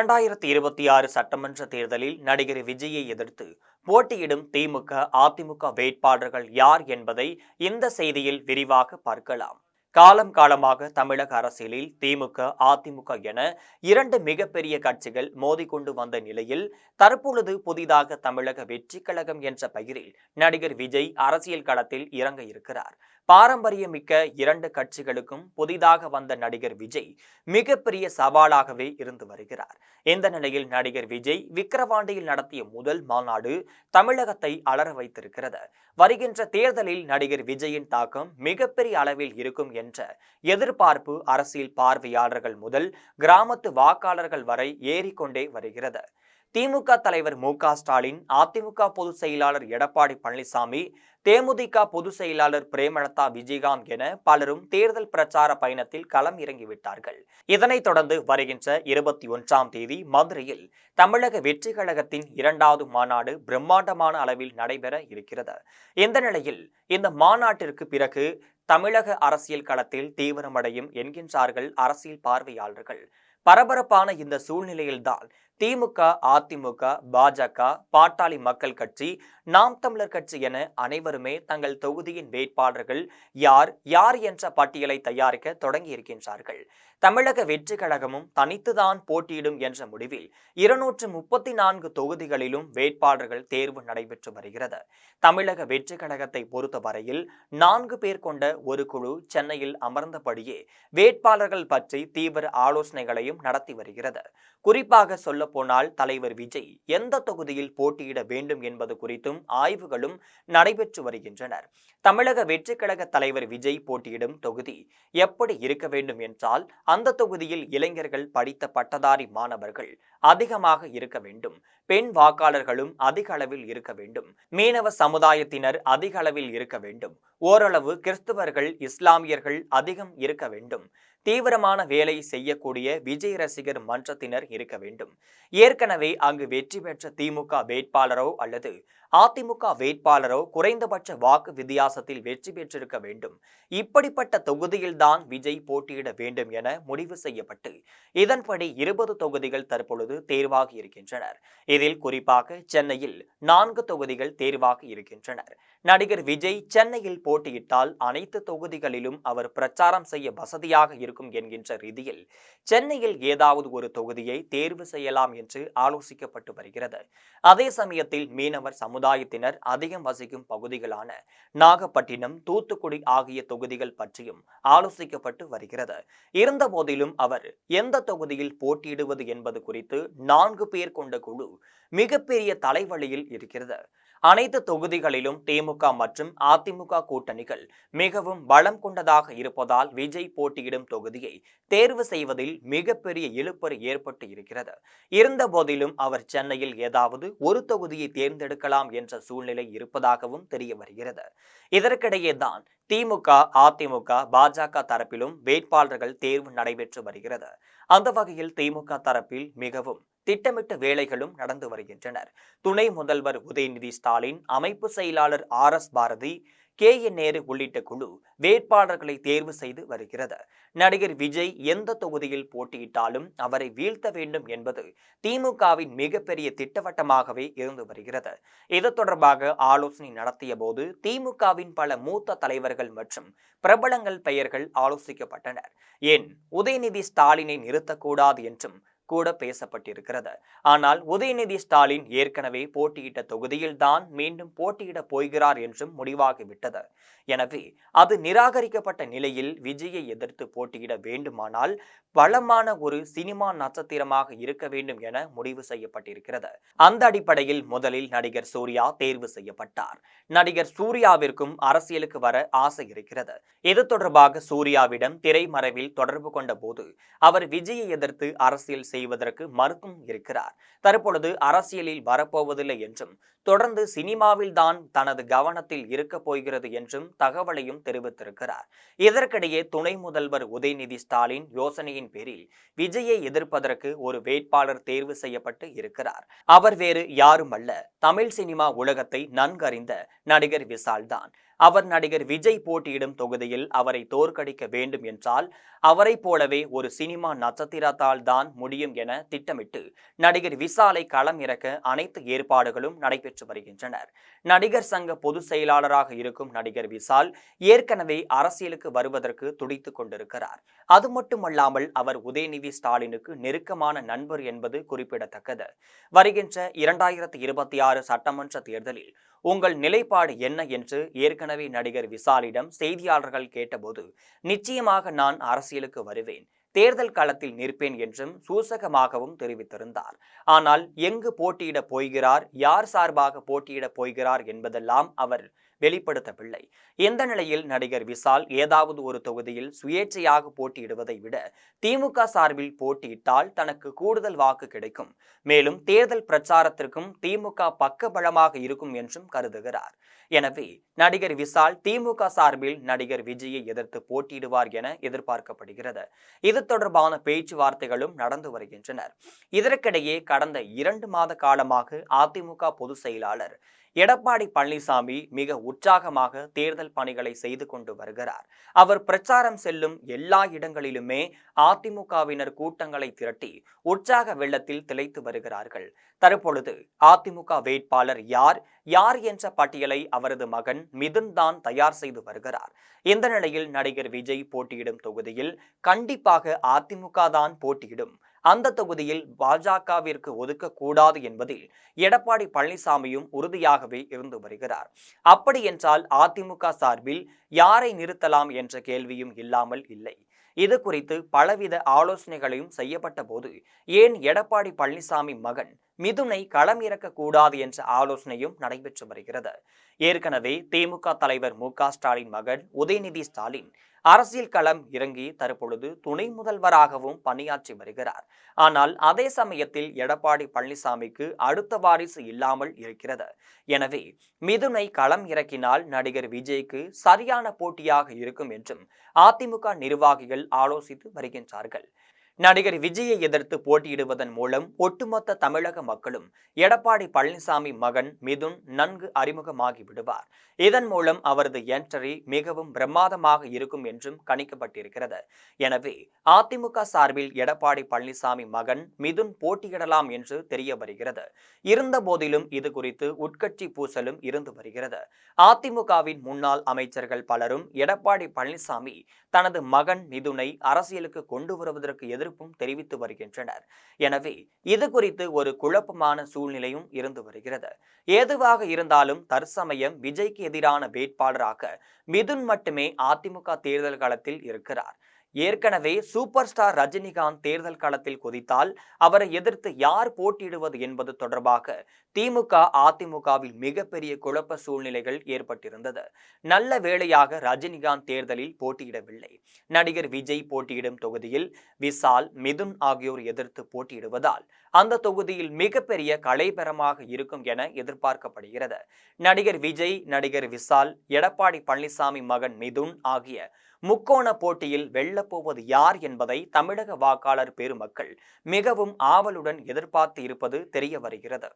இரண்டாயிரத்தி இருபத்தி ஆறு சட்டமன்ற தேர்தலில் நடிகர் விஜயை எதிர்த்து போட்டியிடும் திமுக அதிமுக வேட்பாளர்கள் யார் என்பதை இந்த செய்தியில் விரிவாக பார்க்கலாம். காலம் காலமாக தமிழக அரசியலில் திமுக அதிமுக என இரண்டு மிகப்பெரிய கட்சிகள் மோதிக்கொண்டு வந்த நிலையில் தற்பொழுது புதிதாக தமிழக வெற்றி கழகம் என்ற பெயரில் நடிகர் விஜய் அரசியல் களத்தில் இறங்க இருக்கிறார். பாரம்பரியமிக்க இரண்டு கட்சிகளுக்கும் புதிதாக வந்த நடிகர் விஜய் மிகப்பெரிய சவாலாகவே இருந்து வருகிறார். இந்த நிலையில் நடிகர் விஜய் விக்கிரவாண்டியில் நடத்திய முதல் மாநாடு தமிழகத்தை அலர வைத்திருக்கிறது. வருகின்ற தேர்தலில் நடிகர் விஜயின் தாக்கம் மிகப்பெரிய அளவில் இருக்கும் என்ற எதிர்பார்ப்பு அரசியல் பார்வையாளர்கள் முதல் கிராமத்து வாக்காளர்கள் வரை ஏறிக்கொண்டே வருகிறது. திமுக தலைவர் மு க ஸ்டாலின் அதிமுக பொதுச் செயலாளர் எடப்பாடி பழனிசாமி தேமுதிக பொதுச் செயலாளர் பிரேமலதா விஜயகாந்த் என பலரும் தேர்தல் பிரச்சார பயணத்தில் களம் இறங்கிவிட்டார்கள் இதனைத் தொடர்ந்து வருகின்ற இருபத்தி ஒன்றாம் தேதி மதுரையில் தமிழக வெற்றி கழகத்தின் இரண்டாவது மாநாடு பிரம்மாண்டமான அளவில் நடைபெற இருக்கிறது. இந்த நிலையில் இந்த மாநாட்டிற்கு பிறகு தமிழக அரசியல் களத்தில் தீவிரமடையும் என்கின்றார்கள் அரசியல் பார்வையாளர்கள். பரபரப்பான இந்த சூழ்நிலையில்தான் திமுக அதிமுக பாஜக பாட்டாளி மக்கள் கட்சி நாம் தமிழர் கட்சி என அனைவருமே தங்கள் தொகுதியின் வேட்பாளர்கள் யார் யார் என்ற பட்டியலை தயாரிக்க தொடங்கி இருக்கின்றார்கள். தமிழக வெற்றி கழகமும் தனித்துதான் போட்டியிடும் என்ற முடிவில் இருநூற்று முப்பத்தி நான்கு தொகுதிகளிலும் வேட்பாளர்கள் தேர்வு நடைபெற்று வருகிறது. தமிழக வெற்றி கழகத்தை பொறுத்தவரையில் நான்கு பேர் கொண்ட ஒரு குழு சென்னையில் அமர்ந்தபடியே வேட்பாளர்கள் பற்றி தீவிர ஆலோசனைகளையும் நடத்தி வருகிறது. குறிப்பாக சொல்ல போனால் தலைவர் விஜய் எந்த தொகுதியில் போட்டியிட வேண்டும் என்பது குறித்தும் ஆய்வுகளும் நடைபெற்று வருகின்றனர். தமிழக வெற்றி கழக தலைவர் விஜய் போட்டியிடும் தொகுதி எப்படி இருக்க வேண்டும் என்றால் அந்த தொகுதியில் இளைஞர்கள் படித்த பட்டதாரி மாணவர்கள் அதிகமாக இருக்க வேண்டும். பெண் வாக்காளர்களும் அதிக அளவில் இருக்க வேண்டும். மீனவ சமுதாயத்தினர் அதிக அளவில் இருக்க வேண்டும். ஓரளவு கிறிஸ்தவர்கள் இஸ்லாமியர்கள் அதிகம் இருக்க வேண்டும். தீவிரமான வேலை செய்யக்கூடிய விஜய் ரசிகர் மன்றத்தினர் இருக்க வேண்டும். ஏற்கனவே அங்கு வெற்றி பெற்ற திமுக வேட்பாளரோ அல்லது அதிமுக வேட்பாளரோ குறைந்தபட்ச வாக்கு வித்தியாசத்தில் வெற்றி பெற்றிருக்க வேண்டும். இப்படிப்பட்ட தொகுதியில்தான் விஜய் போட்டியிட வேண்டும் என முடிவு செய்யப்பட்டு இதன்படி இருபது தொகுதிகள் தற்பொழுது தேர்வாகி இருக்கின்றனர். இதில் குறிப்பாக சென்னையில் நான்கு தொகுதிகள் தேர்வாகி இருக்கின்றனர். நடிகர் விஜய் சென்னையில் போட்டியிட்டால் அனைத்து தொகுதிகளிலும் அவர் பிரச்சாரம் செய்ய வசதியாக இருக்கும் இருக்கும் என்கின்ற ரீதியில் சென்னையில் ஏதாவது ஒரு தொகுதியை தேர்வு செய்யலாம் என்று ஆலோசிக்கப்பட்டு வருகிறது. அதே சமயத்தில் மீனவர் சமுதாயத்தினர் அதிகம் வசிக்கும் பகுதிகளான நாகப்பட்டினம் தூத்துக்குடி ஆகிய தொகுதிகள் பற்றியும் ஆலோசிக்கப்பட்டு வருகிறது. இருந்த போதிலும் அவர் எந்த தொகுதியில் போட்டியிடுவது என்பது குறித்து நான்கு பேர் கொண்ட குழு மிகப்பெரிய தலைவலியில் இருக்கிறது. அனைத்து தொகுதிகளிலும் திமுக மற்றும் அதிமுக கூட்டணிகள் மிகவும் பலம் கொண்டதாக இருப்பதால் விஜய் போட்டியிடும் தொகுதியை தேர்வு செய்வதில் மிகப்பெரிய இழுப்பறி ஏற்பட்டு இருக்கிறது. இருந்த போதிலும் அவர் சென்னையில் ஏதாவது ஒரு தொகுதியை தேர்ந்தெடுக்கலாம் என்ற சூழ்நிலை இருப்பதாகவும் தெரிய வருகிறது. இதற்கிடையே தான் திமுக அதிமுக பாஜக தரப்பிலும் வேட்பாளர்கள் தேர்வு நடைபெற்று வருகிறது. அந்த வகையில் திமுக தரப்பில் மிகவும் திட்டமிட்ட வேலைகளும் நடந்து வருகின்றனர். துணை முதல்வர் உதயநிதி ஸ்டாலின் அமைப்பு செயலாளர் R S Bharathi K N Nehru உள்ளிட்ட குழு வேட்பாளர்களை தேர்வு செய்து வருகிறது. நடிகர் விஜய் எந்த தொகுதியில் போட்டியிட்டாலும் அவரை வீழ்த்த வேண்டும் என்பது திமுகவின் மிகப்பெரிய திட்டவட்டமாகவே இருந்து வருகிறது. இது தொடர்பாக ஆலோசனை நடத்திய போது திமுகவின் பல மூத்த தலைவர்கள் மற்றும் பிரபலங்கள் பெயர்கள் ஆலோசிக்கப்பட்டனர். ஏன்? உதயநிதி ஸ்டாலினை நிறுத்தக்கூடாது என்றும் கூட பேசப்பட்டிருக்கிறது. ஆனால் உதயநிதி ஸ்டாலின் ஏற்கனவே போட்டியிட்ட தொகுதியில்தான் மீண்டும் போட்டியிட போகிறார் என்றும் முடிவாகிவிட்டது. எனவே அது நிராகரிக்கப்பட்ட நிலையில் விஜயை எதிர்த்து போட்டியிட வேண்டுமானால் பலமான ஒரு சினிமா நட்சத்திரமாக இருக்க வேண்டும் என முடிவு செய்யப்பட்டிருக்கிறது. அந்த அடிப்படையில் முதலில் நடிகர் சூர்யா தேர்வு செய்யப்பட்டார். நடிகர் சூர்யாவிற்கும் அரசியலுக்கு வர ஆசை இருக்கிறது. இது தொடர்பாக சூர்யாவிடம் திரைமறைவில் தொடர்பு கொண்ட போது அவர் விஜயை எதிர்த்து அரசியல் செய்வதற்கு மறுத்தும் இருக்கிறார். தற்பொழுது அரசியலில் வரப்போவதில்லை என்றும் தொடர்ந்து சினிமாவில் தான் தனது கவனத்தில் இருக்க போகிறது என்றும் தகவலையும் தெரிவித்திருக்கிறார். இதற்கிடையே துணை முதல்வர் உதயநிதி ஸ்டாலின் யோசனையின் பேரில் விஜயை எதிர்ப்பதற்கு ஒரு வேட்பாளர் தேர்வு செய்யப்பட்டு இருக்கிறார். அவர் வேறு யாரும் அல்ல. தமிழ் சினிமா உலகத்தை நன்கறிந்த நடிகர் விஷால் தான் அவர் நடிகர் விஜய் போட்டியிடும் தொகுதியில் அவரை தோற்கடிக்க வேண்டும் என்றால் அவரை போலவே ஒரு சினிமா நட்சத்திரத்தால் தான் முடியும் என திட்டமிட்டு நடிகர் விசாலை களம் இறக்க அனைத்து ஏற்பாடுகளும் நடைபெற்று பெற்று வருகின்றனர். நடிகர் சங்க பொதுச் செயலாளராக இருக்கும் நடிகர் விசால் ஏற்கனவே அரசியலுக்கு வருவதற்கு துடித்துக் கொண்டிருக்கிறார். அது மட்டுமல்லாமல் அவர் உதயநிதி ஸ்டாலினுக்கு நெருக்கமான நண்பர் என்பது குறிப்பிடத்தக்கது. வருகின்ற இரண்டாயிரத்தி இருபத்தி ஆறு சட்டமன்ற தேர்தலில் உங்கள் நிலைப்பாடு என்ன என்று ஏற்கனவே நடிகர் விசாலிடம் செய்தியாளர்கள் கேட்டபோது நிச்சயமாக நான் அரசியலுக்கு வருவேன். தேர்தல் களத்தில் நிற்பேன் என்றும் சூசகமாகவும் தெரிவித்திருந்தார். ஆனால் எங்கு போட்டியிடப் போகிறார் யார் சார்பாக போட்டியிடப் போகிறார் என்பதெல்லாம் அவர் வெளிப்படுத்தவில்லை. இந்த நிலையில் நடிகர் விசால் ஏதாவது ஒரு தொகுதியில் சுயேட்சையாக போட்டியிடுவதை விட திமுக சார்பில் போட்டியிட்டால் தனக்கு கூடுதல் வாக்கு கிடைக்கும். மேலும் தேர்தல் பிரச்சாரத்திற்கும் திமுக பக்கபலமாக இருக்கும் என்றும் கருதுகிறார். எனவே நடிகர் விசால் திமுக சார்பில் நடிகர் விஜயை எதிர்த்து போட்டியிடுவார் என எதிர்பார்க்கப்படுகிறது. இது தொடர்பான பேச்சுவார்த்தைகளும் நடந்து வருகின்றனர். இதற்கிடையே கடந்த இரண்டு மாத காலமாக அதிமுக பொதுச் செயலாளர் எடப்பாடி பழனிசாமி மிக உற்சாகமாக தேர்தல் பணிகளை செய்து கொண்டு வருகிறார். அவர் பிரச்சாரம் செல்லும் எல்லா இடங்களிலுமே அதிமுகவினர் கூட்டங்களை திரட்டி உற்சாக வெள்ளத்தில் திளைத்து வருகிறார்கள். தற்பொழுது அதிமுக வேட்பாளர் யார்? யார் என்ற பட்டியலை அவரது மகன் மிதுன் தான் தயார் செய்து வருகிறார். இந்த நிலையில் நடிகர் விஜய் போட்டியிடும் தொகுதியில் கண்டிப்பாக அதிமுக தான் போட்டியிடும். அந்த தொகுதியில் பாஜகவிற்கு ஒதுக்கக்கூடாது என்பதில் எடப்பாடி பழனிசாமியும் உறுதியாகவே இருந்து வருகிறார். அப்படி என்றால் அதிமுக சார்பில் யாரை நிறுத்தலாம் என்ற கேள்வியும் இல்லாமல் இல்லை. இது குறித்து பலவித ஆலோசனைகளையும் செய்யப்பட்ட போது ஏன் எடப்பாடி பழனிசாமி மகன் மிதுனை களம் இறக்கக்கூடாது என்ற ஆலோசனையும் நடைபெற்று வருகிறது. ஏற்கனவே திமுக தலைவர் மு க ஸ்டாலின் மகன் உதயநிதி ஸ்டாலின் அரசியல் களம் இறங்கி தற்பொழுது துணை முதல்வராகவும் பணியாற்றி வருகிறார். ஆனால் அதே சமயத்தில் எடப்பாடி பழனிசாமிக்கு அடுத்த வாரிசு இல்லாமல் இருக்கிறது. எனவே மிதுனை களம் இறக்கினால் நடிகர் விஜய்க்கு சரியான போட்டியாக இருக்கும் என்றும் அதிமுக நிர்வாகிகள் ஆலோசித்து வருகின்றார்கள். நடிகர் விஜயை எதிர்த்து போட்டியிடுவதன் மூலம் ஒட்டுமொத்த தமிழக மக்களும் எடப்பாடி பழனிசாமி மகன் மிதுன் நன்கு அறிமுகமாகி விடுவார். இதன் மூலம் அவரது என்ட்ரி மிகவும் பிரமாதமாக இருக்கும் என்றும் கணிக்கப்பட்டிருக்கிறது. எனவே அதிமுக சார்பில் எடப்பாடி பழனிசாமி மகன் மிதுன் போட்டியிடலாம் என்று தெரிய வருகிறது. இருந்த போதிலும் இது குறித்து உட்கட்சி பூசலும் இருந்து வருகிறது. அதிமுகவின் முன்னாள் அமைச்சர்கள் பலரும் எடப்பாடி பழனிசாமி தனது மகன் மிதுனை அரசியலுக்கு கொண்டு வருவதற்கு எதிர் எதிர்ப்பும் தெரிவித்து வருகின்றனர். எனவே இது குறித்து ஒரு குழப்பமான சூழ்நிலையும் இருந்து வருகிறது. எதுவாக இருந்தாலும் தற்சமயம் விஜய்க்கு எதிரான வேட்பாளராக மிதுன் மட்டுமே அதிமுக தேர்தல் களத்தில் இருக்கிறார். ஏற்கனவே சூப்பர் ஸ்டார் ரஜினிகாந்த் தேர்தல் களத்தில் குதித்தால் அவரை எதிர்த்து யார் போட்டியிடுவது என்பது தொடர்பாக திமுக அதிமுகவில் மிகப்பெரிய குழப்ப சூழ்நிலைகள் ஏற்பட்டிருந்தது. நல்ல வேளையாக ரஜினிகாந்த் தேர்தலில் போட்டியிடவில்லை. நடிகர் விஜய் போட்டியிடும் தொகுதியில் விசால் மிதுன் ஆகியோர் எதிர்த்து போட்டியிடுவதால் அந்த தொகுதியில் மிகப்பெரிய கலைபெறமாக இருக்கும் என எதிர்பார்க்கப்படுகிறது. நடிகர் விஜய் நடிகர் விசால் எடப்பாடி பழனிசாமி மகன் மிதுன் ஆகிய முக்கோண போட்டியில் வெல்லப்போவது யார் என்பதை தமிழக வாக்காளர் பெருமக்கள் மிகவும் ஆவலுடன் எதிர்பார்த்து இருப்பது தெரிய வருகிறது.